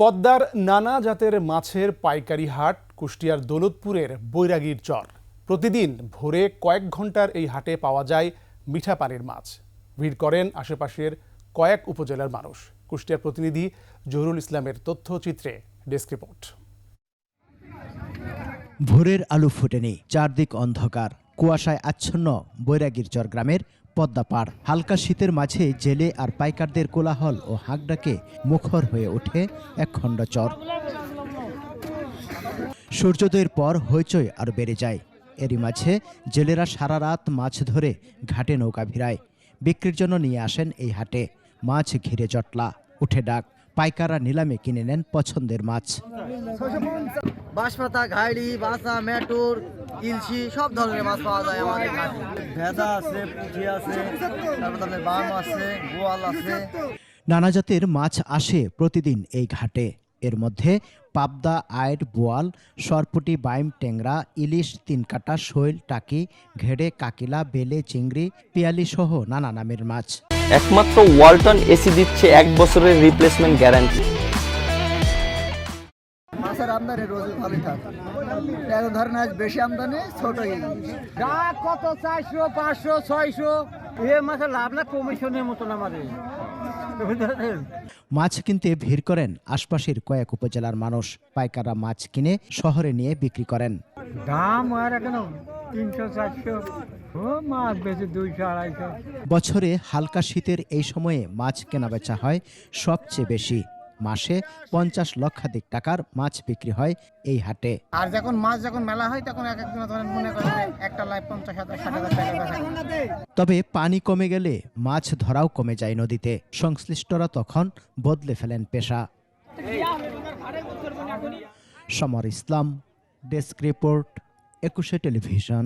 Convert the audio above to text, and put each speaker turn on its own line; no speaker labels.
পদ্মার নানা জাতের মাছের পাইকারি হাট কুষ্টিয়ার দৌলতপুরের বৈরাগীর চর। প্রতিদিন ভোরে কয়েক ঘণ্টার এই হাটে পাওয়া যায় মিঠা পানির মাছ। ভিড় করেন আশেপাশের কয়েক উপজেলার মানুষ। কুষ্টিয়ার প্রতিনিধি জহুরুল ইসলামের তথ্যচিত্রে ডেস্ক রিপোর্ট।
ভোরের আলু ফুটেনি, চারদিক অন্ধকার। কুয়াশায় আচ্ছন্ন বৈরাগীর চর গ্রামের পদ্মা পাড়। হালকা শীতের মাঝে জেলে আর পাইকারদের কোলাহল ও হাঁকডাকে মুখর হয়ে ওঠে এক খণ্ড চর। সূর্যোদয়ের পর হইচই আর বেড়ে যায়। এরই মাঝে জেলেরা সারা রাত মাছ ধরে ঘাটে নৌকা ভিড়ায়। বিক্রির জন্য নিয়ে আসেন এই হাটে। মাছ ঘিরে জটলা, উঠে ডাক। পাইকাররা নিলামে কিনে নেন পছন্দের মাছ।
বাঁশপাতা ঘাইড়ি বাসা মেটুর ইলশি সব ধরনের মাছ পাওয়া যায় আমাদের ঘাটে ভেদা আছে পুঁটি আছে তারপর আপনার বাম আছে গোয়াল আছে।
নানা জাতের মাছ আসে প্রতিদিন এই ঘাটে। এর মধ্যে পাবদা আয়ের বোয়াল সরপুটি বাইম ট্যাংরা ইলিশ তিনকাটা শৈল টাকি ঘেড়ে কাকিলা বেলে চিংড়ি পিয়ালি সহ নানা নামের মাছ।
একমাত্র ওয়ালটন এসি দিচ্ছে এক বছরের রিপ্লেসমেন্ট গ্যারান্টি
আমদানি রোজ ভালোই থাকে। এখন ধরেন আজ বেশি আমদানি ছোট
যা কত চারশো পাঁচশো ছয়শো এ মাসে লাভ না কমিশনের মতন আমাদের।
মাছ কিনতে ভিড় করেন আশপাশের কয়েক উপজেলার মানুষ। পাইকাররা মাছ কিনে শহরে নিয়ে বিক্রি করেন।
দাম আর এখন তিনশো চারশো মাছ বেশি দুইশো আড়াইশো।
বছরে হালকা শীতের এই সময়ে মাছ কেনাবেচা হয় সবচেয়ে বেশি। মাসে পঞ্চাশ লক্ষাধিক টাকার মাছ বিক্রি হয় এই হাটে।
আর যখন মাছ যখন মেলা হয় তখন এক একদিন ধরেন মনে করেন একটা লাইফ পঞ্চাশ হাজার ষাট হাজার টাকা।
তবে পানি কমে গেলে মাছ ধরাও কমে যায় নদীতে। সংশ্লিষ্টরা তখন বদলে ফেলেন পেশা। Samar Islam desk report Ekushey television.